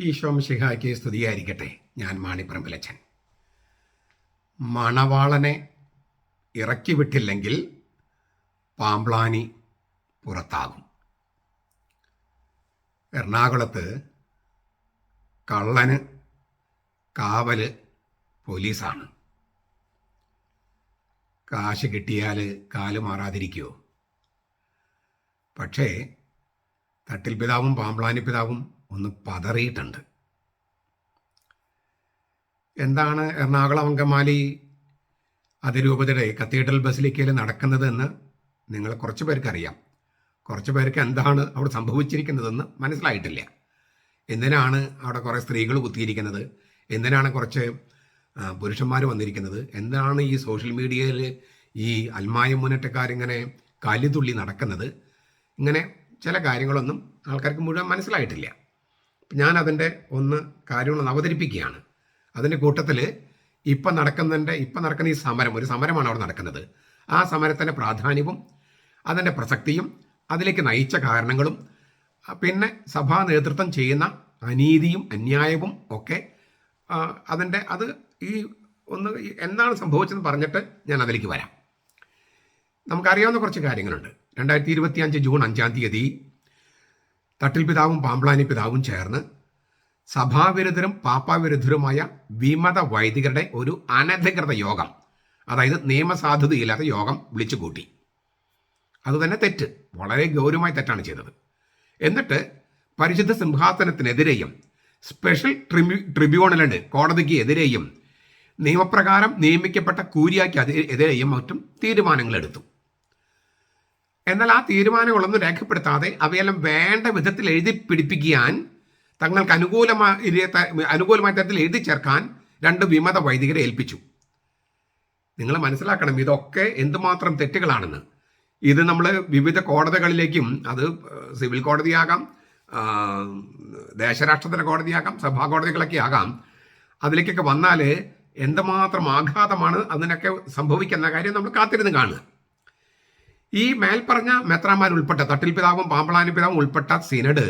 ഈശോം ശിഹായ്ക്ക് സ്തുതിയായിരിക്കട്ടെ. ഞാൻ മാണിപ്രമ്പലച്ചൻ മണവാളനെ ഇറക്കി വിട്ടില്ലെങ്കിൽ പാമ്പ്ലാനി പുറത്താകും. എറണാകുളത്ത് കള്ളന് കാവൽ പോലീസാണ്. കാശ് കിട്ടിയാൽ കാൽ മാറാതിരിക്കുമോ പക്ഷേ തട്ടിൽ പിതാവും പാമ്പ്ലാനി പിതാവും ഒന്ന് പതറിയിട്ടുണ്ട്. എന്താണ് എറണാകുളം അങ്കമാലി അതിരൂപതയുടെ കത്തീഡ്രൽ ബസിലിക്കയിൽ നടക്കുന്നതെന്ന് നിങ്ങൾ കുറച്ച് പേർക്കറിയാം കുറച്ച് പേർക്ക് എന്താണ് അവിടെ സംഭവിച്ചിരിക്കുന്നതെന്ന് മനസ്സിലായിട്ടില്ല. എന്തിനാണ് അവിടെ കുറേ സ്ത്രീകൾ കുത്തിയിരിക്കുന്നത്? എന്തിനാണ് കുറച്ച് പുരുഷന്മാർ വന്നിരിക്കുന്നത്? എന്താണ് ഈ സോഷ്യൽ മീഡിയയിൽ ഈ അൽമായ മുന്നേറ്റക്കാരിങ്ങനെ കലിതുള്ളി നടക്കുന്നത്? ഇങ്ങനെ ചില കാര്യങ്ങളൊന്നും ആൾക്കാർക്ക് മുഴുവൻ മനസ്സിലായിട്ടില്ല. ഞാൻ അതിന്റെ ഒന്ന് കാര്യങ്ങൾ അവതരിപ്പിക്കുകയാണ്. അതിന്റെ കൂട്ടത്തിൽ ഇപ്പം നടക്കുന്നതിന്റെ ഇപ്പം നടക്കുന്ന ഈ സമരം ഒരു സമരമാണ് അവിടെ നടക്കുന്നത്. ആ സമരത്തിന്റെ പ്രാധാന്യവും അതിന്റെ പ്രസക്തിയും അതിലേക്ക് നയിച്ച കാരണങ്ങളും പിന്നെ സഭാ നേതൃത്വം ചെയ്യുന്ന അനീതിയും അന്യായവും ഒക്കെ അതിന്റെ അത് ഈ ഒന്ന് എന്താണ് സംഭവിച്ചതെന്ന് പറഞ്ഞിട്ട് ഞാൻ അതിലേക്ക് വരാം. നമുക്കറിയാവുന്ന കുറച്ച് കാര്യങ്ങളുണ്ട്. രണ്ടായിരത്തി ഇരുപത്തി അഞ്ച് ജൂൺ അഞ്ചാം തീയതി തട്ടിൽ പിതാവും പാമ്പ്ലാനി പിതാവും ചേർന്ന് സഭാവിരുദ്ധരും പാപ്പാവിരുദ്ധരുമായ വിമത വൈദികരുടെ ഒരു അനധികൃത യോഗം അതായത് നിയമസാധുതയില്ലാത്ത യോഗം വിളിച്ചു കൂട്ടി അതുതന്നെ തെറ്റ്. വളരെ ഗൗരവമായി തെറ്റാണ് ചെയ്തത്. എന്നിട്ട് പരിശുദ്ധ സിംഹാസനത്തിനെതിരെയും സ്പെഷ്യൽ ട്രിബ്യൂ ട്രിബ്യൂണലിന് കോടതിക്ക് എതിരെയും നിയമപ്രകാരം നിയമിക്കപ്പെട്ട കൂരിയാക്ക് എതിരെയും മറ്റും തീരുമാനങ്ങൾ എടുത്തു എന്നാൽ ആ തീരുമാനങ്ങളൊന്നും രേഖപ്പെടുത്താതെ അവയെല്ലാം വേണ്ട വിധത്തിൽ എഴുതി പിടിപ്പിക്കാൻ തങ്ങൾക്ക് അനുകൂലമായ അനുകൂലമായ തരത്തിൽ എഴുതി ചേർക്കാൻ രണ്ട് വിമത വൈദികരെ ഏൽപ്പിച്ചു. നിങ്ങൾ മനസ്സിലാക്കണം ഇതൊക്കെ എന്തുമാത്രം തെറ്റുകളാണെന്ന്. ഇത് നമ്മൾ വിവിധ കോടതികളിലേക്കും അത് സിവിൽ കോടതിയാകാം ദേശരാഷ്ട്രത്തിന്റെ കോടതിയാകാം സഭാ കോടതികളൊക്കെ ആകാം. അതിലേക്കൊക്കെ വന്നാൽ എന്തുമാത്രം ആഘാതമാണ് അതിനൊക്കെ സംഭവിക്കുന്ന കാര്യം നമ്മൾ കാത്തിരുന്ന് കാണുക. ഈ മേൽപ്പറഞ്ഞ മെത്രാമാർ ഉൾപ്പെട്ട തട്ടിൽ പിതാവും പാമ്പളാനി പിതാവും ഉൾപ്പെട്ട സിനഡ്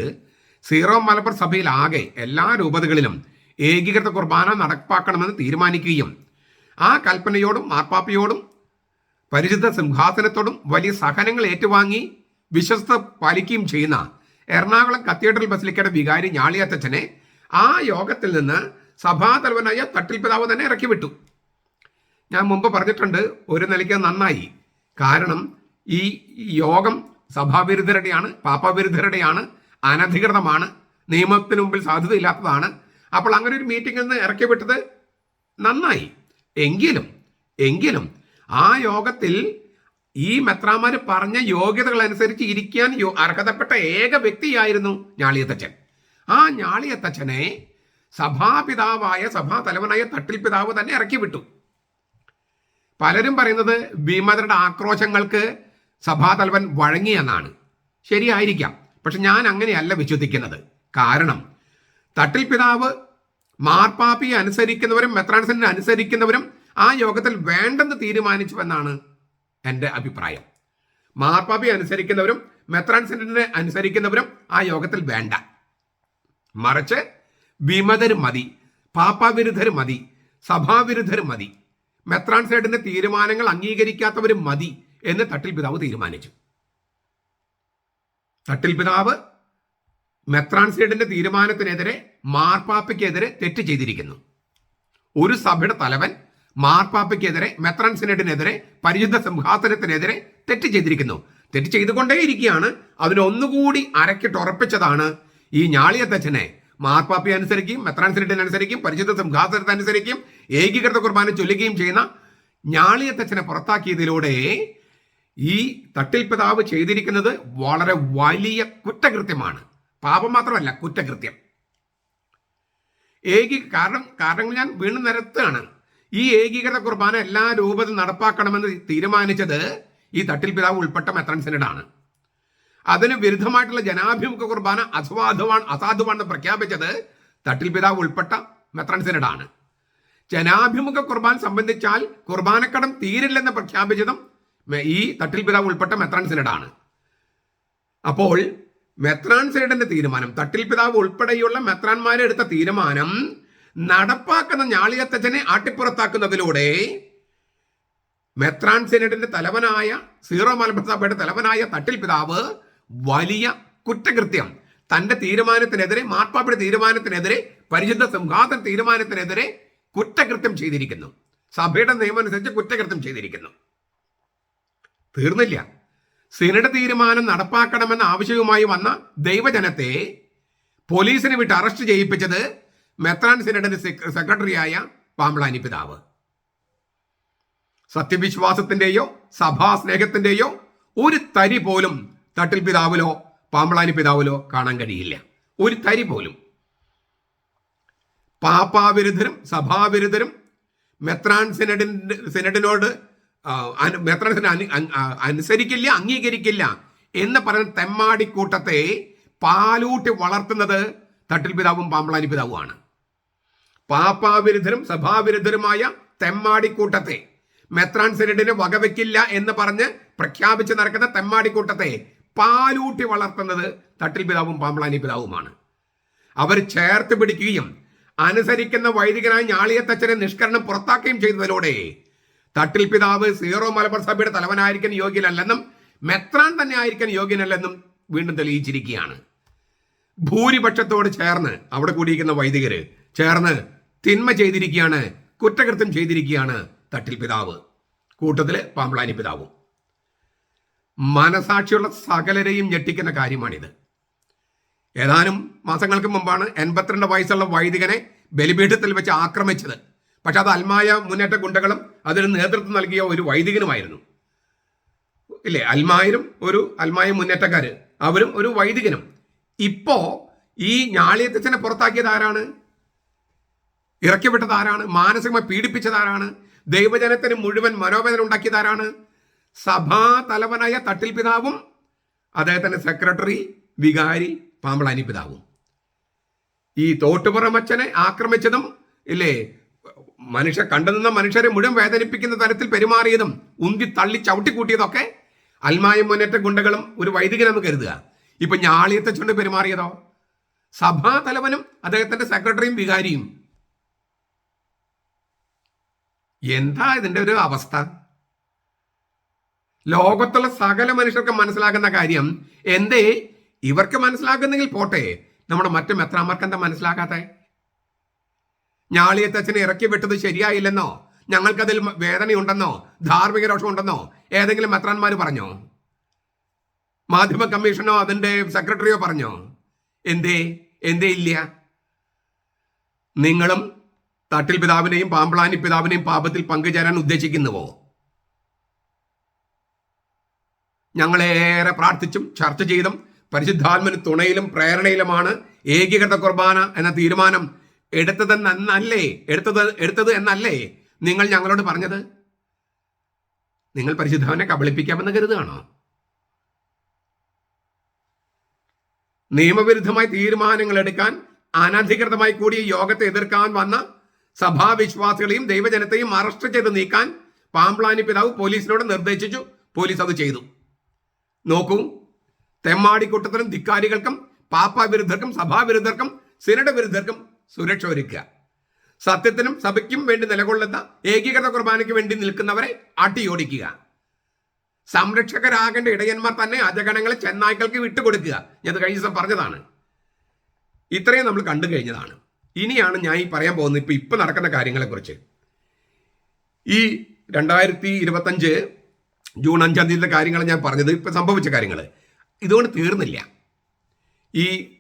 സീറോ മലബാർ സഭയിൽ ആകെ എല്ലാ രൂപതകളിലും ഏകീകൃത കുർബാന നടപ്പാക്കണമെന്ന് തീരുമാനിക്കുകയും ആ കൽപ്പനയോടും മാർപ്പാപ്പയോടും പരിശുദ്ധ സിംഹാസനത്തോടും വലിയ സഹനങ്ങൾ ഏറ്റുവാങ്ങി വിശ്വസ്ത പാലിക്കുകയും ചെയ്യുന്ന എറണാകുളം കത്തീഡ്രൽ ബസിലിക്കയുടെ വികാരി ഞാളിയത്തച്ഛനെ ആ യോഗത്തിൽ നിന്ന് സഭാതലവനായ തട്ടിൽ പിതാവ് തന്നെ ഇറക്കി വിട്ടു ഞാൻ മുമ്പ് പറഞ്ഞിട്ടുണ്ട് ഒരു നിലയ്ക്ക് നന്നായി. കാരണം ഈ യോഗം സഭാവിരുദ്ധരുടെയാണ് പാപ്പവിരുദ്ധരുടെയാണ് അനധികൃതമാണ് നിയമത്തിന് മുമ്പിൽ സാധ്യതയില്ലാത്തതാണ് അപ്പോൾ അങ്ങനെ ഒരു മീറ്റിംഗിൽ നിന്ന് ഇറക്കി വിട്ടത് നന്നായി. എങ്കിലും എങ്കിലും ആ യോഗത്തിൽ ഈ മെത്രാമാര് പറഞ്ഞ യോഗ്യതകൾ അനുസരിച്ച് ഇരിക്കാൻ അർഹതപ്പെട്ട ഏക വ്യക്തിയായിരുന്നു ഞാളിയത്തച്ഛൻ. ആ ഞാളിയത്തച്ഛനെ സഭാപിതാവായ സഭാ തലവനായ തട്ടിൽ പിതാവ് തന്നെ ഇറക്കി വിട്ടു പലരും പറയുന്നത് ഭീമതരുടെ ആക്രോശങ്ങൾക്ക് സഭാതലവൻ വഴങ്ങിയെന്നാണ്. ശരിയായിരിക്കാം. പക്ഷെ ഞാൻ അങ്ങനെയല്ല വിശ്വസിക്കുന്നത്. കാരണം തട്ടിൽ പിതാവ് മാർപ്പാപ്പിയെ അനുസരിക്കുന്നവരും മെത്രാൻസനെ അനുസരിക്കുന്നവരും ആ യോഗത്തിൽ വേണ്ടെന്ന് തീരുമാനിച്ചുവെന്നാണ് എന്റെ അഭിപ്രായം. മാർപ്പാപ്പിയെ അനുസരിക്കുന്നവരും മെത്രാൻസനെ അനുസരിക്കുന്നവരും ആ യോഗത്തിൽ വേണ്ട. മറിച്ച് വിമതർ മതി പാപ്പാവിരുദ്ധർ മതി സഭാവിരുദ്ധർ മതി മെത്രാൻസൈഡിന്റെ തീരുമാനങ്ങൾ അംഗീകരിക്കാത്തവരും മതി എന്ന് തട്ടിൽ പിതാവ് തീരുമാനിച്ചു. തട്ടിൽ പിതാവ് മെത്രാൻസീഡിന്റെ തീരുമാനത്തിനെതിരെ മാർപ്പാപ്പയ്ക്കെതിരെ തെറ്റ് ചെയ്തിരിക്കുന്നു. ഒരു സഭയുടെ തലവൻ മാർപ്പാപ്പയ്ക്കെതിരെ മെത്രാൻ സിനഡിനെതിരെ പരിശുദ്ധ സിംഹാസനത്തിനെതിരെ തെറ്റ് ചെയ്തിരിക്കുന്നു. തെറ്റ് ചെയ്തുകൊണ്ടേയിരിക്കുകയാണ്. അതിനൊന്നുകൂടി അരക്കിട്ട് ഉറപ്പിച്ചതാണ് ഈ ഞാളിയത്തച്ഛനെ. മാർപ്പാപ്പയെ അനുസരിക്കും മെത്രാൻ അനുസരിക്കും പരിശുദ്ധ സിംഹാസനത്തെ അനുസരിക്കും ഏകീകൃത കുർബാന ചൊല്ലുകയും ചെയ്യുന്ന ഞാളിയത്തച്ഛനെ പുറത്താക്കിയതിലൂടെ ഈ തട്ടിൽ പിതാവ് ചെയ്തിരിക്കുന്നത് വളരെ വലിയ കുറ്റകൃത്യമാണ്. പാപം മാത്രമല്ല കുറ്റകൃത്യം. ഏകീ കാരണം കാരണങ്ങൾ ഞാൻ വീണ്ടും നിരത്തുകയാണ്. ഈ ഏകീകൃത കുർബാന എല്ലാ രൂപത്തിൽ നടപ്പാക്കണമെന്ന് തീരുമാനിച്ചത് ഈ തട്ടിൽ പിതാവ് ഉൾപ്പെട്ട മെത്രൻ സെനഡാണ് അതിന് വിരുദ്ധമായിട്ടുള്ള ജനാഭിമുഖ കുർബാന അസാധുവാണ് അസാധുവാണെന്ന് പ്രഖ്യാപിച്ചത് തട്ടിൽ പിതാവ് ഉൾപ്പെട്ട മെത്രൻ സെനഡാണ് ജനാഭിമുഖ കുർബാൻ സംബന്ധിച്ചാൽ കുർബാനക്കടം തീരില്ലെന്ന് പ്രഖ്യാപിച്ചതും ഈ തട്ടിൽ പിതാവ് ഉൾപ്പെട്ട മെത്രാൻ സിനഡാണ്. അപ്പോൾ മെത്രാൻ സിനഡിന്റെ തീരുമാനം തട്ടിൽ പിതാവ് ഉൾപ്പെടെയുള്ള മെത്രാന്മാരെ എടുത്ത തീരുമാനം നടപ്പാക്കുന്ന ഞാളിയത്തച്ഛനെ ആട്ടിപ്പുറത്താക്കുന്നതിലൂടെ മെത്രാൻ സിനഡിന്റെ തലവനായ സീറോ മലബാർ തലവനായ തട്ടിൽ പിതാവ് വലിയ കുറ്റകൃത്യം തന്റെ തീരുമാനത്തിനെതിരെ മാർപ്പാപ്പയുടെ തീരുമാനത്തിനെതിരെ പരിശുദ്ധ സിംഹാസന തീരുമാനത്തിനെതിരെ കുറ്റകൃത്യം ചെയ്തിരിക്കുന്നു. സഭയുടെ നിയമം അനുസരിച്ച് കുറ്റകൃത്യം ചെയ്തിരിക്കുന്നു. തീർന്നില്ല. സിനഡ് തീരുമാനം നടപ്പാക്കണമെന്ന ആവശ്യവുമായി വന്ന ദൈവജനത്തെ പോലീസിനെ വിട്ട് അറസ്റ്റ് ചെയ്യിപ്പിച്ചത് മെത്രാൻ സിനഡിന്റെ സെക്ര- സെക്രട്ടറിയായ പാമ്പളാനി പിതാവ്. സത്യവിശ്വാസത്തിന്റെയോ സഭാ സ്നേഹത്തിന്റെയോ ഒരു തരി പോലും തട്ടിൽ പിതാവിലോ പാമ്പളാനി പിതാവിലോ കാണാൻ കഴിയില്ല. ഒരു തരി പോലും. പാപ്പാവിരുദ്ധരും സഭാവിരുദ്ധരും മെത്രാൻ സിനഡിന്റെ സിനഡിനോട് ആ, അനുസരിക്കില്ല അംഗീകരിക്കില്ല എന്ന് പറയുന്ന തെമ്മാടിക്കൂട്ടത്തെ പാലൂട്ടി വളർത്തുന്നത് തട്ടിൽ പിതാവും പാമ്പളാനി പിതാവുമാണ്. പാപ്പാവിരുദ്ധരും സഭാവിരുദ്ധരുമായ തെമ്മാടിക്കൂട്ടത്തെ മെത്രാൻ സിനഡിന് വകവെക്കില്ല എന്ന് പറഞ്ഞ് പ്രഖ്യാപിച്ച് നടക്കുന്ന തെമ്മാടിക്കൂട്ടത്തെ പാലൂട്ടി വളർത്തുന്നത് തട്ടിൽ പിതാവും പാമ്പളാനി പിതാവുമാണ്. അവർ ചേർത്ത് പിടിക്കുകയും അനുസരിക്കുന്ന വൈദികനായ ഞാളിയത്തച്ഛനെ നിഷ്കരണം പുറത്താക്കുകയും ചെയ്തതിലൂടെ തട്ടിൽ പിതാവ് സീറോ മലബാർ സഭയുടെ തലവനായിരിക്കാൻ യോഗ്യനല്ലെന്നും മെത്രാൻ തന്നെ ആയിരിക്കാൻ യോഗ്യനല്ലെന്നും വീണ്ടും തെളിയിച്ചിരിക്കുകയാണ്. ഭൂരിപക്ഷത്തോട് ചേർന്ന് അവിടെ കൂടിയിരിക്കുന്ന വൈദികര് ചേർന്ന് തിന്മ ചെയ്തിരിക്കുകയാണ് കുറ്റകൃത്യം ചെയ്തിരിക്കുകയാണ് തട്ടിൽ പിതാവ്. കൂട്ടത്തിൽ പാമ്പളാനി പിതാവും. മനസാക്ഷിയുള്ള സകലരെയും ഞെട്ടിക്കുന്ന കാര്യമാണിത്. ഏതാനും മാസങ്ങൾക്ക് മുമ്പാണ് എൺപത്തിരണ്ട് വയസ്സുള്ള വൈദികനെ ബലിപീഠത്തിൽ വെച്ച് ആക്രമിച്ചത്. പക്ഷെ അത് അൽമായ മുന്നേറ്റ ഗുണ്ടകളും അതിന് നേതൃത്വം നൽകിയ ഒരു വൈദികനുമായിരുന്നു. ഇല്ലേ? അൽമായരും ഒരു അൽമായ മുന്നേറ്റക്കാര്. അവരും ഒരു വൈദികനും. ഇപ്പോ ഈ ഞാളിയത്തച്ഛനെ പുറത്താക്കിയത് ആരാണ്? ഇറക്കിവിട്ടത് ആരാണ്? മാനസികമായി പീഡിപ്പിച്ചത് ആരാണ്? ദൈവജനത്തിന് മുഴുവൻ മനോവേദന ഉണ്ടാക്കിയത് ആരാണ്? സഭാ തലവനായ തട്ടിൽ പിതാവും അദ്ദേഹത്തിന്റെ സെക്രട്ടറി വികാരി പാമ്പളാനി പിതാവും. ഈ തോട്ടുപുറമച്ചനെ ആക്രമിച്ചതും ഇല്ലേ? മനുഷ്യ കണ്ടുനിന്ന മനുഷ്യരെ മുഴുവൻ വേദനിപ്പിക്കുന്ന തരത്തിൽ പെരുമാറിയതും ഉന്തി തള്ളി ചവിട്ടിക്കൂട്ടിയതൊക്കെ അൽമായ മുന്നേറ്റ ഗുണ്ടകളും ഒരു വൈദികനെന്ന് കരുതുക. ഇപ്പൊ ഞാളിയത്തെ ചുണ്ട് പെരുമാറിയതോ? സഭാ തലവനും അദ്ദേഹത്തിന്റെ സെക്രട്ടറിയും വികാരിയും. എന്താ ഇതിന്റെ ഒരു അവസ്ഥ? ലോകത്തുള്ള സകല മനുഷ്യർക്ക് മനസ്സിലാകുന്ന കാര്യം എന്തേ? ഇവർക്ക് മനസ്സിലാക്കുന്നെങ്കിൽ പോട്ടെ. നമ്മുടെ മറ്റു മെത്രാമാർക്ക് എന്താ മനസ്സിലാക്കാത്തെ ഞാളിയത്തച്ഛനെ ഇറക്കി വിട്ടത് ശരിയായില്ലെന്നോ? ഞങ്ങൾക്കതിൽ വേദനയുണ്ടെന്നോ? ധാർമ്മിക രോഷമുണ്ടെന്നോ? ഏതെങ്കിലും മെത്രാന്മാർ പറഞ്ഞോ? മാധ്യമ കമ്മീഷനോ അതിന്റെ സെക്രട്ടറിയോ പറഞ്ഞോ? എന്തേ? എന്തേ ഇല്ല? നിങ്ങളും തട്ടിൽ പിതാവിനെയും പാമ്പളാനി പിതാവിനെയും പാപത്തിൽ പങ്കുചേരാൻ ഉദ്ദേശിക്കുന്നുവോ? ഞങ്ങളേറെ പ്രാർത്ഥിച്ചും ചർച്ച ചെയ്തും പരിശുദ്ധാത്മന് തുണയിലും പ്രേരണയിലുമാണ് ഏകീകൃത കുർബാന എന്ന തീരുമാനം എടുത്തതെന്നല്ലേ എടുത്തത് എടുത്തത് എന്നല്ലേ? നിങ്ങൾ ഞങ്ങളോട് പറഞ്ഞത്? നിങ്ങൾ പരിശുദ്ധവനെ കബളിപ്പിക്കാമെന്ന് കരുതുകയാണോ? നിയമവിരുദ്ധമായ തീരുമാനങ്ങൾ എടുക്കാൻ അനധികൃതമായി കൂടിയ യോഗത്തെ എതിർക്കാൻ വന്ന സഭാവിശ്വാസികളെയും ദൈവജനത്തെയും അറസ്റ്റ് ചെയ്ത് നീക്കാൻ പാമ്പ്ലാനി പിതാവ് പോലീസിനോട് നിർദ്ദേശിച്ചു. പോലീസ് അത് ചെയ്തു. നോക്കൂ തെമ്മാടിക്കൂട്ടത്തിനും ധിക്കാരികൾക്കും പാപ്പ വിരുദ്ധർക്കും സഭാവിരുദ്ധർക്കും സിനഡ് വിരുദ്ധർക്കും സുരക്ഷ ഒരുക്കുക. സത്യത്തിനും സഭയ്ക്കും വേണ്ടി നിലകൊള്ളുന്ന ഏകീകൃത കുർബാനയ്ക്ക് വേണ്ടി നിൽക്കുന്നവരെ അട്ടിയോടിക്കുക. സംരക്ഷകരാകേണ്ട ഇടയന്മാർ തന്നെ അജഗണങ്ങളെ ചെന്നായ്ക്കൾക്ക് വിട്ടുകൊടുക്കുക. ഞാൻ കഴിഞ്ഞ ദിവസം പറഞ്ഞതാണ്. ഇത്രയും നമ്മൾ കണ്ടു കഴിഞ്ഞതാണ്. ഇനിയാണ് ഞാൻ ഈ പറയാൻ പോകുന്നത് ഇപ്പൊ ഇപ്പൊ നടക്കുന്ന കാര്യങ്ങളെക്കുറിച്ച്. ഈ രണ്ടായിരത്തി ഇരുപത്തഞ്ച് ജൂൺ അഞ്ചാം തീയതിയിലെ കാര്യങ്ങൾ ഞാൻ പറഞ്ഞത്. ഇപ്പൊ സംഭവിച്ച കാര്യങ്ങൾ ഇതുകൊണ്ട് തീർന്നില്ല. ഈ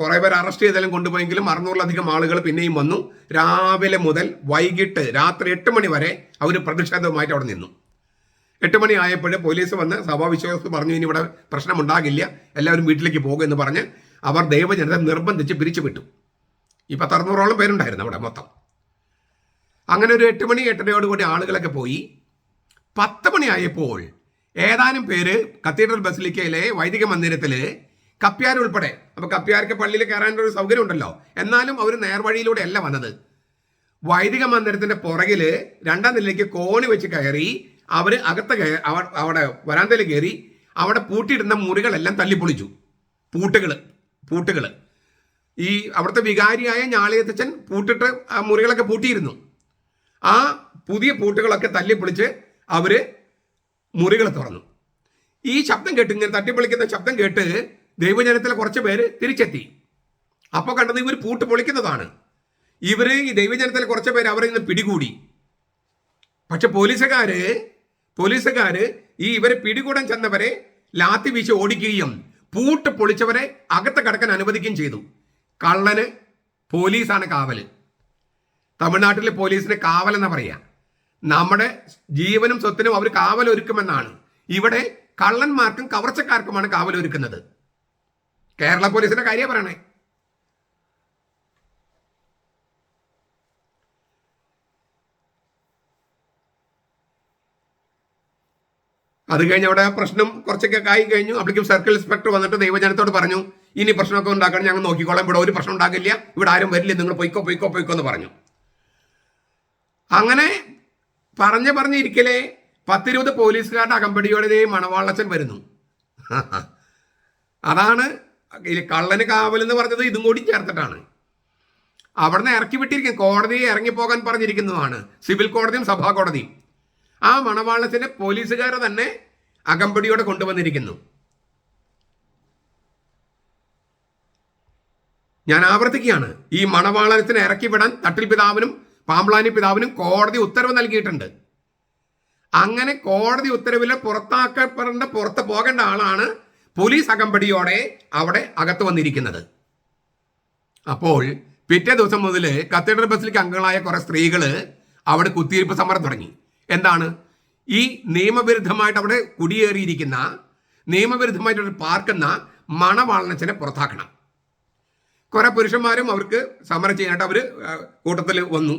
കുറേ പേർ അറസ്റ്റ് ചെയ്താലും കൊണ്ടുപോയെങ്കിലും അറുന്നൂറിലധികം ആളുകൾ പിന്നെയും വന്നു. രാവിലെ മുതൽ വൈകിട്ട് രാത്രി എട്ട് മണി വരെ അവർ പ്രതിഷേധവുമായിട്ട് അവിടെ നിന്നു. എട്ട് മണി ആയപ്പോൾ പോലീസ് വന്ന് സഭാവിശ്വാസം പറഞ്ഞു ഇനി ഇവിടെ പ്രശ്നമുണ്ടാകില്ല എല്ലാവരും വീട്ടിലേക്ക് പോകും എന്ന് പറഞ്ഞ് അവർ ദൈവജനത നിർബന്ധിച്ച് പിരിച്ചു വിട്ടു. ഈ പത്തറുന്നൂറോളം പേരുണ്ടായിരുന്നു അവിടെ മൊത്തം. അങ്ങനെ ഒരു എട്ട് മണി എട്ടരയോട് കൂടി ആളുകളൊക്കെ പോയി. പത്ത് മണിയായപ്പോൾ ഏതാനും പേര് കത്തീഡ്രൽ ബസിലിക്കയിലെ വൈദിക മന്ദിരത്തിൽ കപ്പ്യാർ ഉൾപ്പെടെ. അപ്പൊ കപ്പ്യാർക്ക് പള്ളിയിൽ കയറാനുള്ള ഒരു സൗകര്യം ഉണ്ടല്ലോ എന്നാലും അവർ നേർവഴിയിലൂടെ അല്ല വന്നത്. വൈദിക മന്ദിരത്തിന്റെ പുറകിൽ രണ്ടാം നിലയിലേക്ക് കോണി വെച്ച് കയറി അവർ അകത്ത് അവിടെ വരാന്തയിൽ കയറി അവിടെ പൂട്ടിയിടുന്ന മുറികളെല്ലാം തല്ലിപ്പൊളിച്ചു പൂട്ടുകൾ പൂട്ടുകൾ ഈ അവിടുത്തെ വികാരിയായ ഞാളിയത്തച്ഛൻ പൂട്ടിട്ട് ആ മുറികളൊക്കെ പൂട്ടിയിരുന്നു. ആ പുതിയ പൂട്ടുകളൊക്കെ തല്ലിപ്പൊളിച്ച് അവർ മുറികൾ തുറന്നു. ഈ ശബ്ദം കേട്ട് ഇങ്ങനെ തട്ടിപ്പൊളിക്കുന്ന ശബ്ദം കേട്ട് ദൈവജനത്തിലെ കുറച്ച് പേര് തിരിച്ചെത്തി. അപ്പോൾ കണ്ടത് ഇവർ പൂട്ട് പൊളിക്കുന്നതാണ്. ഇവർ ഈ ദൈവജനത്തിലെ കുറച്ച് പേര് അവരിൽ നിന്ന് പിടികൂടി. പക്ഷെ പോലീസുകാര് പോലീസുകാര് ഈ ഇവരെ പിടികൂടാൻ ചെന്നവരെ ലാത്തി വീശി ഓടിക്കുകയും പൂട്ട് പൊളിച്ചവരെ അകത്ത് കടക്കാൻ അനുവദിക്കുകയും ചെയ്തു. കള്ളന് പോലീസാണ് കാവൽ തമിഴ്നാട്ടിലെ പോലീസിന് കാവലെന്ന് പറയാ. നമ്മുടെ ജീവനും സ്വത്തിനും അവർ കാവലൊരുക്കുമെന്നാണ്. ഇവിടെ കള്ളന്മാർക്കും കവർച്ചക്കാർക്കുമാണ് കാവലൊരുക്കുന്നത്. കേരള പോലീസിന്റെ കാര്യം പറയണേ. അത് കഴിഞ്ഞ് അവിടെ പ്രശ്നം കുറച്ചൊക്കെ ആയി കഴിഞ്ഞു. അപ്പോഴേക്കും സർക്കിൾ ഇൻസ്പെക്ടർ വന്നിട്ട് ദൈവജനത്തോട് പറഞ്ഞു ഇനി പ്രശ്നമൊക്കെ ഉണ്ടാക്കണം ഞങ്ങൾ നോക്കിക്കോളാം. ഇവിടെ ഒരു പ്രശ്നം ഉണ്ടാകില്ല. ഇവിടെ ആരും വരില്ല. നിങ്ങൾ പൊയ്ക്കോ പൊയ്ക്കോ പൊയ്ക്കോ എന്ന് പറഞ്ഞു. അങ്ങനെ പറഞ്ഞ് പറഞ്ഞിരിക്കലേ പത്തിരുപത് പോലീസുകാരുടെ അകമ്പടിയോടെ മണവാളച്ചൻ വരുന്നു. അതാണ് കള്ളന് കാവൽ എന്ന് പറഞ്ഞത് ഇതും കൂടി ചേർത്തിട്ടാണ്. അവിടുന്ന് ഇറക്കി വിട്ടിരിക്കും. കോടതിയെ ഇറങ്ങിപ്പോകാൻ പറഞ്ഞിരിക്കുന്നതാണ്. സിവിൽ കോടതിയും സഭാ കോടതിയും. ആ മണവാളത്തിനെ പോലീസുകാരെ തന്നെ അകമ്പടിയോടെ കൊണ്ടുവന്നിരിക്കുന്നു. ഞാൻ ആവർത്തിക്കുകയാണ്. ഈ മണവാളത്തിന് ഇറക്കി വിടാൻ തട്ടിൽ പിതാവിനും പാമ്പ്ലാനി പിതാവിനും കോടതി ഉത്തരവ് നൽകിയിട്ടുണ്ട്. അങ്ങനെ കോടതി ഉത്തരവിൽ പുറത്താക്കപ്പെടേണ്ട പുറത്ത് പോകേണ്ട ആളാണ് പോലീസ് അകമ്പടിയോടെ അവിടെ അകത്ത് വന്നിരിക്കുന്നത്. അപ്പോൾ പിറ്റേ ദിവസം മുതൽ കത്തീഡ്രൽ ബസ്സിലേക്ക് അംഗങ്ങളായ കുറെ സ്ത്രീകൾ അവിടെ കുത്തിയിരിപ്പ് സമരം തുടങ്ങി. എന്താണ്? ഈ നിയമവിരുദ്ധമായിട്ട് അവിടെ കുടിയേറിയിരിക്കുന്ന നിയമവിരുദ്ധമായിട്ട് അവിടെ പാർക്കുന്ന മണവാളനച്ചനെ പുറത്താക്കണം. കുറെ പുരുഷന്മാരും അവർക്ക് സമരം ചെയ്യാനായിട്ട് അവർ കൂട്ടത്തിൽ വന്നു.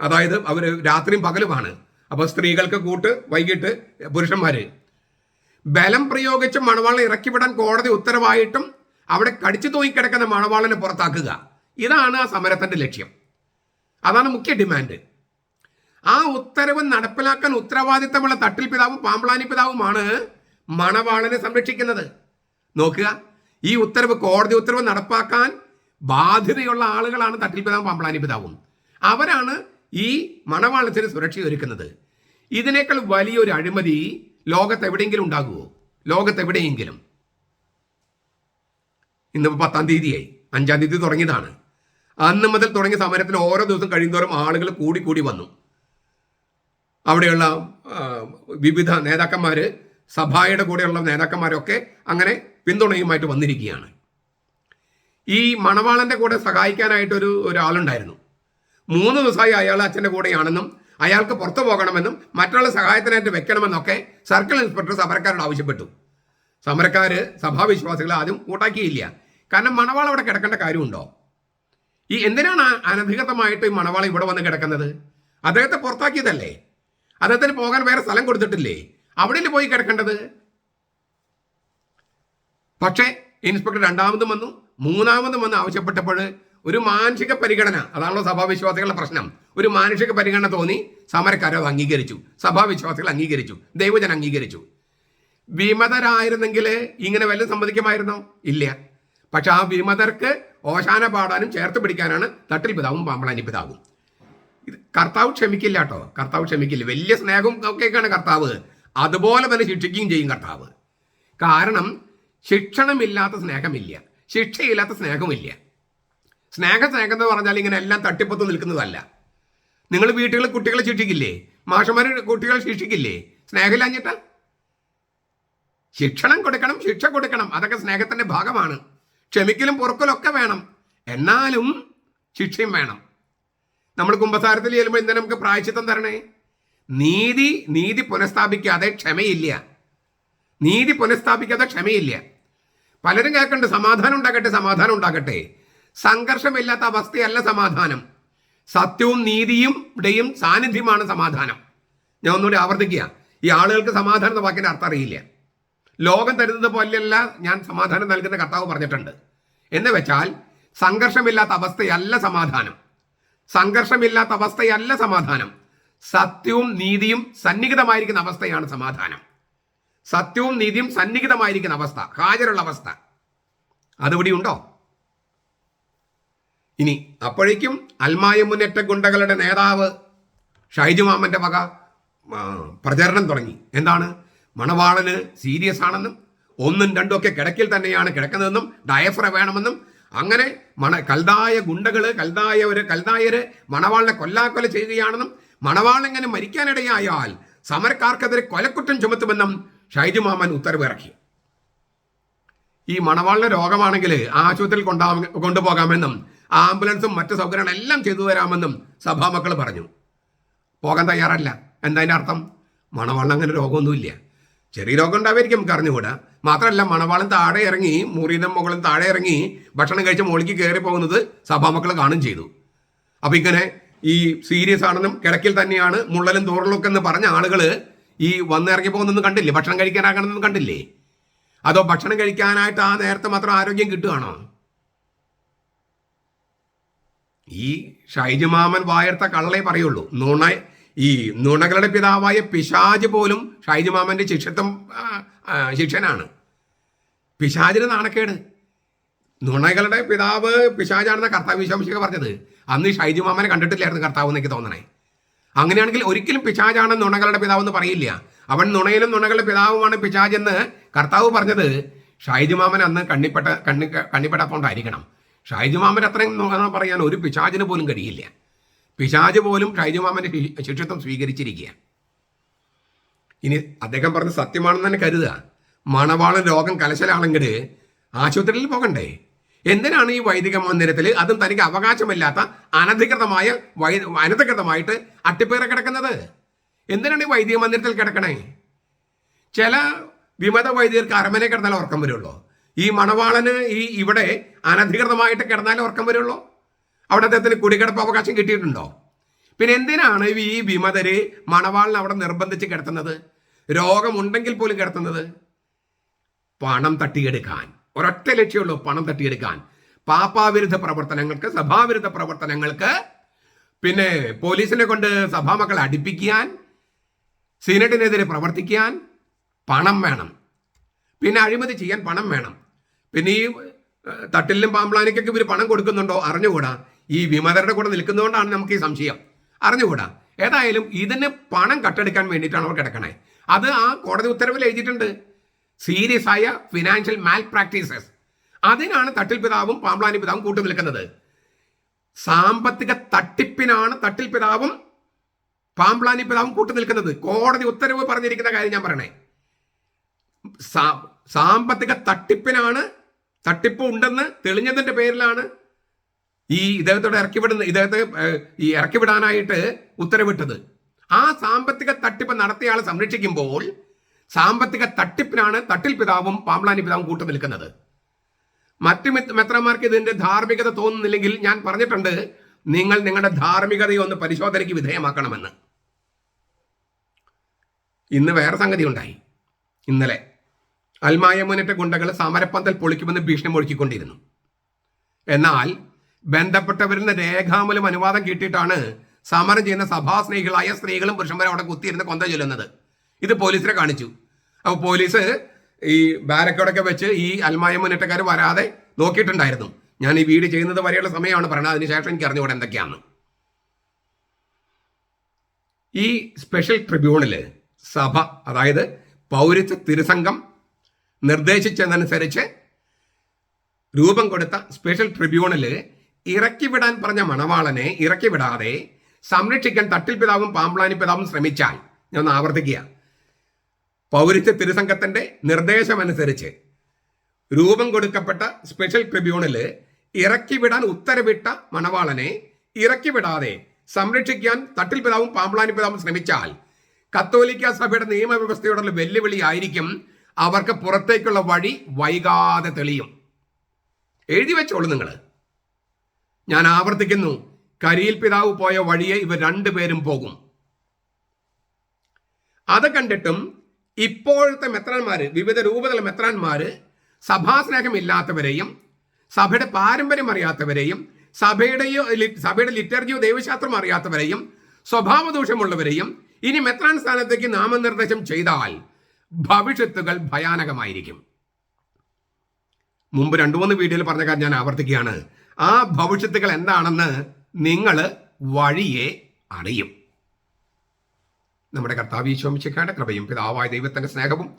അതായത് അവർ രാത്രിയും പകലുമാണ്. അപ്പോൾ സ്ത്രീകൾക്ക് കൂട്ട് വൈകിട്ട് പുരുഷന്മാര് ബലം പ്രയോഗിച്ച് മണവാളനെ ഇറക്കിവിടാൻ കോടതി ഉത്തരവായിട്ടും അവിടെ കടിച്ചു തൂങ്ങിക്കിടക്കുന്ന മണവാളനെ പുറത്താക്കുക. ഇതാണ് ആ സമരത്തിന്റെ ലക്ഷ്യം. അതാണ് മുഖ്യ ഡിമാൻഡ് ആ ഉത്തരവ് നടപ്പിലാക്കാൻ ഉത്തരവാദിത്തമുള്ള തട്ടിൽ പിതാവും പാമ്പളാനി പിതാവുമാണ് മണവാളനെ സംരക്ഷിക്കുന്നത്. നോക്കുക ഈ ഉത്തരവ് കോടതി ഉത്തരവ് നടപ്പാക്കാൻ ബാധ്യതയുള്ള ആളുകളാണ് തട്ടിൽ പിതാവും പാമ്പളാനി പിതാവും. അവരാണ് ഈ മണവാളത്തിന് സുരക്ഷ ഒരുക്കുന്നത് ഇതിനേക്കാൾ വലിയൊരു അഴിമതി ലോകത്ത് എവിടെയെങ്കിലും ഉണ്ടാകുമോ ലോകത്ത് എവിടെയെങ്കിലും ഇന്നിപ്പോൾ പത്താം തീയതിയായി. അഞ്ചാം തീയതി തുടങ്ങിയതാണ്. അന്ന് മുതൽ തുടങ്ങിയ സമരത്തിൽ ഓരോ ദിവസം കഴിയുന്തോറും ആളുകൾ കൂടി കൂടി വന്നു. അവിടെയുള്ള വിവിധ നേതാക്കന്മാർ സഭായുടെ കൂടെയുള്ള നേതാക്കന്മാരൊക്കെ അങ്ങനെ പിന്തുണയുമായിട്ട് വന്നിരിക്കുകയാണ്. ഈ മണവാളന്റെ കൂടെ സഹായിക്കാനായിട്ടൊരു ഒരാളുണ്ടായിരുന്നു. മൂന്ന് ദിവസമായി അയാൾ അച്ഛന്റെ കൂടെയാണെന്നും അയാൾക്ക് പുറത്തു പോകണമെന്നും മറ്റുള്ള സഹായത്തിനായിട്ട് വെക്കണമെന്നൊക്കെ സർക്കിൾ ഇൻസ്പെക്ടർ സമരക്കാരോട് ആവശ്യപ്പെട്ടു. സമരക്കാർ സഭാവിശ്വാസികൾ ആദ്യം കൂട്ടാക്കിയില്ല. കാരണം മണവാൾ അവിടെ കിടക്കേണ്ട കാര്യമുണ്ടോ? ഈ എന്തിനാണ് അനധികൃതമായിട്ട് ഈ മണവാൾ ഇവിടെ വന്ന് കിടക്കുന്നത്? അദ്ദേഹത്തെ പുറത്താക്കിയതല്ലേ? അദ്ദേഹത്തിന് പോകാൻ വേറെ സ്ഥലം കൊടുത്തിട്ടില്ലേ? അവിടെ പോയി കിടക്കേണ്ടത്? പക്ഷേ ഇൻസ്പെക്ടർ രണ്ടാമതും വന്നു മൂന്നാമതും വന്ന് ആവശ്യപ്പെട്ടപ്പോൾ ഒരു മാനുഷിക പരിഗണന. അതാണല്ലോ സഭാവിശ്വാസികളുടെ പ്രശ്നം. ഒരു മാനുഷിക പരിഗണന തോന്നി സമരക്കാരെ അംഗീകരിച്ചു. സഭാവിശ്വാസികൾ അംഗീകരിച്ചു. ദൈവജൻ അംഗീകരിച്ചു. വിമതരായിരുന്നെങ്കിൽ ഇങ്ങനെ വല്ലതും സമ്മതിക്കുമായിരുന്നോ ഇല്ല. പക്ഷെ ആ വിമതർക്ക് ഓശാന പാടാനും ചേർത്ത് പിടിക്കാനാണ് തട്ടിൽ പിതാവും പാമ്പളാനി പിതാവും. കർത്താവ് ക്ഷമിക്കില്ല കേട്ടോ. കർത്താവ് ക്ഷമിക്കില്ല. വലിയ സ്നേഹവും ഒക്കെയാണ് കർത്താവ്. അതുപോലെ തന്നെ ശിക്ഷിക്കുകയും ചെയ്യും കർത്താവ്. കാരണം ശിക്ഷണമില്ലാത്ത സ്നേഹമില്ല. ശിക്ഷയില്ലാത്ത സ്നേഹമില്ല സ്നേഹ സ്നേഹം എന്ന് പറഞ്ഞാൽ ഇങ്ങനെ എല്ലാം തട്ടിപ്പത്ത് നിൽക്കുന്നതല്ല. നിങ്ങൾ വീട്ടുകളിൽ കുട്ടികളെ ശിക്ഷിക്കില്ലേ? മാഷന്മാർ കുട്ടികളെ ശിക്ഷിക്കില്ലേ? സ്നേഹമില്ലാഞ്ഞിട്ടാ? ശിക്ഷണം കൊടുക്കണം ശിക്ഷ കൊടുക്കണം. അതൊക്കെ സ്നേഹത്തിന്റെ ഭാഗമാണ്. ക്ഷമിക്കലും പൊറുക്കലൊക്കെ വേണം. എന്നാലും ശിക്ഷയും വേണം. നമ്മൾ കുംഭസാരത്തിൽ ചെല്ലുമ്പോൾ എന്താ നമുക്ക് പ്രായച്ചിത്തം തരണേ. നീതി നീതി പുനഃസ്ഥാപിക്കാതെ ക്ഷമയില്ല. നീതി പുനഃസ്ഥാപിക്കാതെ ക്ഷമയില്ല. പലരും കേൾക്കണ്ട് സമാധാനം ഉണ്ടാകട്ടെ സമാധാനം ഉണ്ടാകട്ടെ. സംഘർഷമില്ലാത്ത അവസ്ഥയല്ല സമാധാനം. സത്യവും നീതിയും ഇടയും സാന്നിധ്യമാണ് സമാധാനം. ഞാൻ ഒന്നുകൂടി ആവർത്തിക്കുക. ഈ ആളുകൾക്ക് സമാധാനം എന്ന വാക്കിന്റെ അർത്ഥം അറിയില്ല. ലോകം തരുന്നത് പോലെയല്ല ഞാൻ സമാധാനം നൽകുന്ന കർത്താവ് പറഞ്ഞിട്ടുണ്ട്. എന്ന് വെച്ചാൽ സംഘർഷമില്ലാത്ത അവസ്ഥയല്ല സമാധാനം. സംഘർഷമില്ലാത്ത അവസ്ഥയല്ല സമാധാനം. സത്യവും നീതിയും സന്നിഹിതമായിരിക്കുന്ന അവസ്ഥയാണ് സമാധാനം. സത്യവും നീതിയും സന്നിഹിതമായിരിക്കുന്ന അവസ്ഥ. ഹാജരുള്ള അവസ്ഥ. അതിവിടെ ഉണ്ടോ? ഇനി അപ്പോഴേക്കും അൽമായ മുന്നേറ്റ ഗുണ്ടകളുടെ നേതാവ് ഷൈജു മാമന്റെ വക പ്രചരണം തുടങ്ങി. എന്താണ്? മണവാളന് സീരിയസ് ആണെന്നും ഒന്നും രണ്ടും ഒക്കെ കിടക്കിൽ തന്നെയാണ് കിടക്കുന്നതെന്നും ഡയഫ്ര വേണമെന്നും അങ്ങനെ മണ കൽതായ കൽതായ ഒരു കൽതായര് മണവാളിനെ കൊല്ലാക്കൊല ചെയ്യുകയാണെന്നും മണവാളിങ്ങനെ മരിക്കാനിടയായാൽ സമരക്കാർക്കെതിരെ കൊലക്കുറ്റം ചുമത്തുമെന്നും ഷൈജു മാമൻ ഉത്തരവിറക്കി ഈ മണവാളിന്റെ രോഗമാണെങ്കിൽ ആശുപത്രിയിൽ കൊണ്ടാ കൊണ്ടുപോകാമെന്നും ആംബുലൻസും മറ്റ് സൗകര്യങ്ങളും എല്ലാം ചെയ്തു തരാമെന്നും സഭാമക്കൾ പറഞ്ഞു. പോകാൻ തയ്യാറല്ല. എന്തതിന്റെ അർത്ഥം? മണവാളിന് അങ്ങനെ രോഗമൊന്നുമില്ല. ചെറിയ രോഗം ഉണ്ടാവായിരിക്കും നമുക്ക് അറിഞ്ഞുകൂടാ മാത്രമല്ല മണവാളം താഴെ ഇറങ്ങി മുറിയുടെ മുകളിൽ താഴെ ഇറങ്ങി ഭക്ഷണം കഴിച്ച് മുകളിലേക്ക് കയറി പോകുന്നത് സഭാമക്കൾ കാണും ചെയ്തു. അപ്പം ഇങ്ങനെ ഈ സീരിയസ് ആണെന്നും കിടക്കിൽ തന്നെയാണ് മുള്ളലും തോറലൊക്കെ എന്ന് പറഞ്ഞ ആളുകൾ ഈ വന്നിറങ്ങി പോകുന്നൊന്നും കണ്ടില്ലേ? ഭക്ഷണം കഴിക്കാനാകണമെന്നും കണ്ടില്ലേ? അതോ ഭക്ഷണം കഴിക്കാനായിട്ട് ആ നേരത്തെ മാത്രം ആരോഗ്യം കിട്ടുകയാണോ? ഈ ഷൈജുമാമൻ വായർത്ത കള്ളേ പറയുള്ളൂ. നുണ ഈ നുണകളുടെ പിതാവായ പിശാജ് പോലും ഷൈജുമാമന്റെ ശിക്ഷത്വം ശിക്ഷനാണ്. പിശാജിന് നാണക്കേട്. നുണകളുടെ പിതാവ് പിശാജാണെന്ന കർത്താവ് വിശംസിക പറഞ്ഞത്. അന്ന് ഷൈജുമാമനെ കണ്ടിട്ടില്ലായിരുന്നു കർത്താവ് എന്നൊക്കെ തോന്നണേ. അങ്ങനെയാണെങ്കിൽ ഒരിക്കലും പിശാജാണ് നുണകളുടെ പിതാവ് എന്ന് പറയില്ല. അവൻ നുണയിലും നുണകളുടെ പിതാവുമാണ് പിശാജ് എന്ന് കർത്താവ് പറഞ്ഞത്. ഷൈജുമാമൻ അന്ന് കണ്ണിപ്പെട്ട കണ്ണി കണ്ണിപ്പെടാത്തോണ്ടായിരിക്കണം. ഷൈജുമാമൻ അത്രയും നോക്കാൻ പറയാൻ ഒരു പിശാചിന് പോലും കഴിയില്ല. പിശാജ് പോലും ഷൈജുമാമന്റെ ശിക്ഷിത്വം സ്വീകരിച്ചിരിക്കുക ഇനി അദ്ദേഹം പറഞ്ഞ സത്യമാണെന്ന് തന്നെ കരുതുക. മണവാളൻ രോഗം കലശലാണെങ്കിൽ ആശുപത്രിയിൽ പോകണ്ടേ? എന്തിനാണ് ഈ വൈദിക മന്ദിരത്തിൽ അതും തനിക്ക് അവകാശമില്ലാത്ത അനധികൃതമായ വൈ അനധികൃതമായിട്ട് അട്ടിപ്പേറ കിടക്കുന്നത്? എന്തിനാണ് ഈ വൈദിക മന്ദിരത്തിൽ കിടക്കണേ? ചില വിമത വൈദികർക്ക് അരമനെ കിടന്നാൽ ഉറക്കം വരുള്ളൂ. ഈ മണവാളന് ഈ ഇവിടെ അനധികൃതമായിട്ട് കിടന്നാലേ ഉറക്കം വരുള്ളൂ? അവിടെ അദ്ദേഹത്തിന് കുടികിടപ്പ് അവകാശം കിട്ടിയിട്ടുണ്ടോ? പിന്നെ എന്തിനാണ് ഈ വിമതര് മണവാളിനെ അവിടെ നിർബന്ധിച്ച് കിടത്തുന്നത്? രോഗമുണ്ടെങ്കിൽ പോലും കിടത്തുന്നത്? പണം തട്ടിയെടുക്കാൻ. ഒരൊറ്റ ലക്ഷ്യമുള്ളൂ പണം തട്ടിയെടുക്കാൻ. പാപ്പാവിരുദ്ധ പ്രവർത്തനങ്ങൾക്ക് സഭാവിരുദ്ധ പ്രവർത്തനങ്ങൾക്ക് പിന്നെ പോലീസിനെ കൊണ്ട് സഭാമക്കളെ അടുപ്പിക്കാൻ സീനറ്റിനെതിരെ പ്രവർത്തിക്കാൻ പണം വേണം. പിന്നെ അഴിമതി ചെയ്യാൻ പണം വേണം. പിന്നെ ഈ തട്ടിലും പാമ്പ്ലാനിക്കൊക്കെ ഇവർ പണം കൊടുക്കുന്നുണ്ടോ? അറിഞ്ഞുകൂടാ. ഈ വിമതരുടെ കൂടെ നിൽക്കുന്നതുകൊണ്ടാണ് നമുക്ക് ഈ സംശയം. അറിഞ്ഞുകൂടാ. ഏതായാലും ഇതിന് പണം കട്ടെടുക്കാൻ വേണ്ടിയിട്ടാണ് അവർ കിടക്കണേ. അത് ആ കോടതി ഉത്തരവിൽ എഴുതിയിട്ടുണ്ട്. സീരിയസ് ആയ ഫിനാൻഷ്യൽ മാൽ പ്രാക്ടീസസ് അതിനാണ് തട്ടിൽ പിതാവും പാമ്പ്ലാനി പിതാവും കൂട്ടു നിൽക്കുന്നത്. സാമ്പത്തിക തട്ടിപ്പിനാണ് തട്ടിൽ പിതാവും പാമ്പ്ലാനി പിതാവും കൂട്ടു നിൽക്കുന്നത്. കോടതി ഉത്തരവ് പറഞ്ഞിരിക്കുന്ന കാര്യം ഞാൻ പറയണേ. സാമ്പത്തിക തട്ടിപ്പിനാണ് തട്ടിപ്പ് ഉണ്ടെന്ന് തെളിഞ്ഞതിന്റെ പേരിലാണ് ഈ ഇദ്ദേഹത്തോട് ഇറക്കിവിടുന്ന ഇദ്ദേഹത്തെ ഈ ഇറക്കിവിടാനായിട്ട് ഉത്തരവിട്ടത്. ആ സാമ്പത്തിക തട്ടിപ്പ് നടത്തിയ ആളെ സംരക്ഷിക്കുമ്പോൾ സാമ്പത്തിക തട്ടിപ്പിനാണ് തട്ടിൽ പിതാവും പാമ്പ്ലാനി പിതാവും കൂട്ടു നിൽക്കുന്നത്. മറ്റു മെത്രമാർക്ക് ഇതിന്റെ ധാർമ്മികത തോന്നുന്നില്ലെങ്കിൽ ഞാൻ പറഞ്ഞിട്ടുണ്ട് നിങ്ങൾ നിങ്ങളുടെ ധാർമ്മികതയെ ഒന്ന് പരിശോധനയ്ക്ക് വിധേയമാക്കണമെന്ന്. ഇന്ന് വേറെ സംഗതി ഉണ്ടായി ഇന്നലെ അൽമായ മുന്നേറ്റ ഗുണ്ടകൾ സമരപ്പന്തൽ പൊളിക്കുമെന്ന് ഭീഷണി മുഴക്കിക്കൊണ്ടിരുന്നു എന്നാൽ ബന്ധപ്പെട്ടവരിൽ നിന്ന് രേഖാമൂലം അനുവാദം കിട്ടിയിട്ടാണ് സമരം ചെയ്യുന്ന സഭാസ്നേഹികളായ സ്ത്രീകളും പുരുഷന്മാരും അവിടെ കുത്തിയിരുന്ന് കൊന്ത ചൊല്ലുന്നത്. ഇത് പോലീസിനെ കാണിച്ചു. അപ്പോൾ പോലീസ് ഈ ബാരക്കോടൊക്കെ വെച്ച് ഈ അൽമായ മുന്നേറ്റക്കാർ വരാതെ നോക്കിയിട്ടുണ്ടായിരുന്നു. ഞാൻ ഈ വീട് ചെയ്യുന്നത് വരെയുള്ള സമയമാണ് പറയുന്നത് അതിനുശേഷം എനിക്ക് അറിഞ്ഞുകൂടെ എന്തൊക്കെയാണ് ഈ സ്പെഷ്യൽ ട്രിബ്യൂണൽ സഭ അതായത് പൗരത്വ തിരുസംഘം നിർദ്ദേശിച്ചതനുസരിച്ച് രൂപം കൊടുത്ത സ്പെഷ്യൽ ട്രിബ്യൂണൽ ഇറക്കിവിടാൻ പറഞ്ഞ മണവാളനെ ഇറക്കിവിടാതെ സംരക്ഷിക്കാൻ തട്ടിൽ പിതാവും പാമ്പ്ലാനി പിതാവും ശ്രമിച്ചാൽ ഞാൻ ഒന്ന് ആവർത്തിക്കുക. പൗരത്വ തിരുസംഘത്തിന്റെ നിർദ്ദേശമനുസരിച്ച് രൂപം കൊടുക്കപ്പെട്ട സ്പെഷ്യൽ ട്രിബ്യൂണൽ ഇറക്കിവിടാൻ ഉത്തരവിട്ട മണവാളനെ ഇറക്കിവിടാതെ സംരക്ഷിക്കാൻ തട്ടിൽ പിതാവും പാമ്പ്ലാനി പിതാവും ശ്രമിച്ചാൽ കത്തോലിക്ക സഭയുടെ നിയമവ്യവസ്ഥയോടുള്ള വെല്ലുവിളി ആയിരിക്കും അവർക്ക് പുറത്തേക്കുള്ള വഴി വൈകാതെ തെളിയും. എഴുതി വെച്ചോളൂ നിങ്ങൾ ഞാൻ ആവർത്തിക്കുന്നു കരിയിൽ പിതാവ് പോയ വഴിയെ ഇവർ രണ്ടുപേരും പോകും. അത് കണ്ടിട്ടും ഇപ്പോഴത്തെ മെത്രാന്മാര് വിവിധ രൂപതല മെത്രാന്മാര് സഭാസ്നേഹമില്ലാത്തവരെയും സഭയുടെ പാരമ്പര്യം അറിയാത്തവരെയും സഭയുടെയോ സഭയുടെ ലിറ്റർജിയോ ദൈവശാസ്ത്രം അറിയാത്തവരെയും സ്വഭാവദോഷമുള്ളവരെയും ഇനി മെത്രാൻ സ്ഥാനത്തേക്ക് നാമനിർദ്ദേശം ചെയ്താൽ ഭവിഷ്യത്തുകൾ ഭയാനകമായിരിക്കും. മുമ്പ് രണ്ടു മൂന്ന് വീഡിയോയിൽ പറഞ്ഞ കാര്യം ഞാൻ ആവർത്തിക്കുകയാണ്. ആ ഭവിഷ്യത്തുകൾ എന്താണെന്ന് നിങ്ങൾ വഴിയെ അറിയും. നമ്മുടെ കർത്താവ് ഈശോമിശിക്കാന്റെ കൃപയും പിതാവായ ദൈവത്തിന്റെ സ്നേഹവും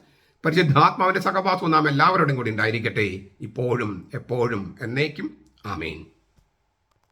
പരിശുദ്ധാത്മാവിന്റെ സഹവാസവും നാം എല്ലാവരോടും കൂടി ഉണ്ടായിരിക്കട്ടെ. ഇപ്പോഴും എപ്പോഴും എന്നേക്കും. ആമേൻ.